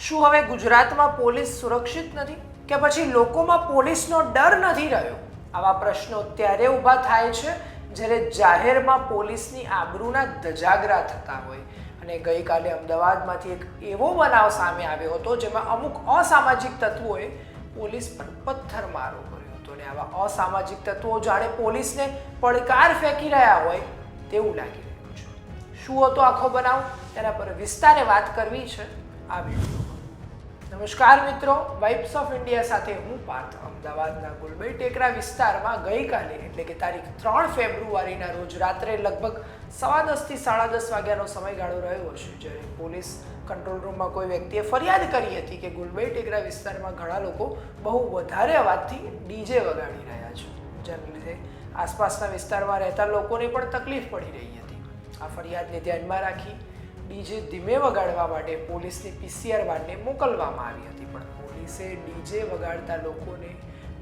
શું હવે ગુજરાતમાં પોલીસ સુરક્ષિત નથી કે પછી લોકોમાં પોલીસનો ડર નથી રહ્યો? આવા પ્રશ્નો ત્યારે ઊભા થાય છે જ્યારે જાહેરમાં પોલીસની આબરૂના ધજાગરા થતા હોય. અને ગઈકાલે અમદાવાદમાંથી એક એવો બનાવ સામે આવ્યો હતો જેમાં અમુક અસામાજિક તત્વોએ પોલીસ પર પથ્થરમારો કર્યો હતો. અને આવા અસામાજિક તત્વો જાણે પોલીસને પડકાર ફેંકી રહ્યા હોય તેવું લાગી રહ્યું છે. શું હતો આખો બનાવ? તેના પર વિસ્તારે વાત કરવી છે આ વિડીયોમાં નમસ્કાર મિત્રો વાઇબ્સ ઓફ ઇન્ડિયા સાથે હું પાર્થ, અમદાવાદના ગુલબઈ ટેકરા વિસ્તારમાં ગઈકાલે, એટલે કે તારીખ ત્રણ ફેબ્રુઆરીના રોજ રાત્રે લગભગ સવા દસથી સાડા દસ વાગ્યાનો સમયગાળો રહ્યો હશે, જ્યારે પોલીસ કંટ્રોલ રૂમમાં કોઈ વ્યક્તિએ ફરિયાદ કરી હતી કે ગુલબઈ ટેકરા વિસ્તારમાં ઘણા લોકો બહુ વધારે અવાજથી ડીજે વગાડી રહ્યા છે. જેને લીધે આસપાસના વિસ્તારમાં રહેતા લોકોને પણ તકલીફ પડી રહી હતી. આ ફરિયાદને ધ્યાનમાં રાખી ડીજે ધીમે વગાડવા માટે પોલીસની પીસીઆર વાનને મોકલવામાં આવી હતી, પણ પોલીસે ડીજે વગાડતા લોકોને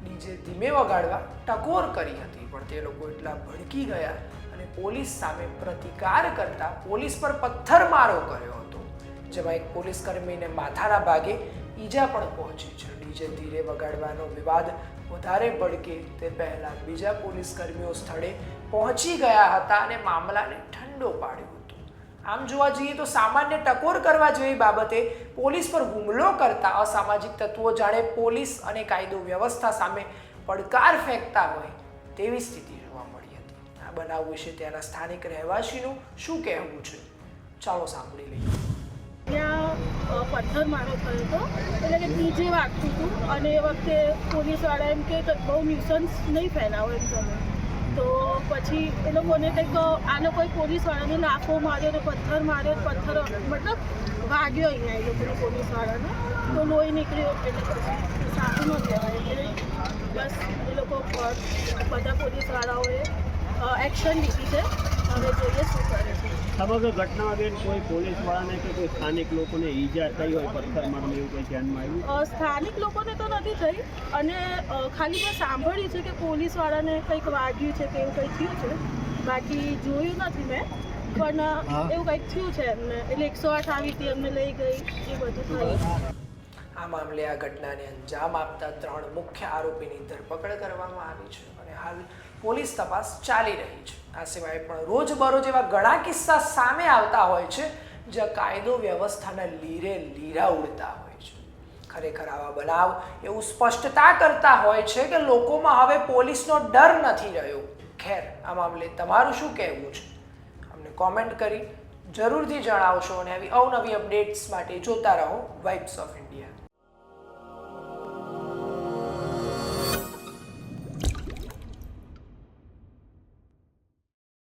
ડીજે ધીમે વગાડવા ટકોર કરી હતી, પણ તે લોકો એટલા ભડકી ગયા અને પોલીસ સામે પ્રતિકાર કરતા પોલીસ પર પથ્થરમારો કર્યો હતો, જેમાં એક પોલીસ કર્મીને માથાના ભાગે ઈજા પણ પહોંચી છે. ડીજે ધીરે વગાડવાનો વિવાદ વધારે ભડકે તે પહેલાં બીજા પોલીસ કર્મીઓ સ્થળે પહોંચી ગયા હતા અને મામલાને ઠંડો પાડ્યો આમ જોવા જઈએ તો સામાન્ય ટકોર કરવા જેવી બાબતે પોલીસ પર હુમલો કરતા અસામાજિક તત્વો જાણે પોલીસ અને કાયદો વ્યવસ્થા સામે પડકાર ફેંકતા હોય તેવી સ્થિતિ જોવા મળી હતી. આ બનાવ વિશે ત્યાંના સ્થાનિક રહેવાસીનું શું કહેવું છે? ચાલો સાંભળી લઈએ. ત્યાં પથ્થર મારો થયો હતો. એટલે કે ડીજે વાગતું હતું. અને એ વખતે પોલીસવાળા એમ કે બહુ ન્યુસન્સ નહીં ફેલાવો એમ તમે. તો પછી એ લોકોને કંઈક, આ લોકોએ પોલીસવાળાને લાફો માર્યો ને પથ્થર માર્યો પથ્થર, મતલબ વાગ્યો અહીંયા એ લોકોને પોલીસવાળાને. તો લોહી નીકળ્યો એટલે પછી સારું ન કહેવાય. એટલે બસ એ લોકો બધા પોલીસવાળાઓએ એક્શન લીધી છે. હવે જોઈએ શું કરે છે. સમગ્ર ઘટના વગેરે કોઈ પોલીસ વાળાને કે કોઈ સ્થાનિક લોકોને ઈજા થઈ હોય પથ્થરમારને એવું કોઈ ધ્યાનમાં આવ્યું? સ્થાનિક લોકોને તો નથી થઈ અને ખાલી મેં સાંભળ્યું છે કે પોલીસવાળાને કંઈક વાગ્યું છે કે એવું કંઈક થયું છે. બાકી જોયું નથી મેં પણ એવું કંઈક થયું છે એમને. એટલે એકસો આઠ આવી હતી એમને લઈ ગઈ એ બધું થયું. આ મામલે આ ઘટનાને અંજામ આપતા ત્રણ મુખ્ય આરોપીની ધરપકડ કરવામાં આવી છે અને હાલ પોલીસ તપાસ ચાલી રહી છે. આ સિવાય પણ રોજબરોજ એવા ઘણા કિસ્સા સામે આવતા હોય છે, જ્યાં કાયદો વ્યવસ્થાના લીરે લીરા ઉડતા હોય છે. ખરેખર આવા બનાવ એવું સ્પષ્ટતા કરતા હોય છે કે લોકોમાં હવે પોલીસનો ડર નથી રહ્યો. ખેર, આ મામલે તમારું શું કહેવું છે? અમને કોમેન્ટ કરી જરૂરથી જણાવશો અને આવી અવનવી અપડેટ્સ માટે જોતા રહો વાઇબ્સ ઓફ ઇન્ડિયા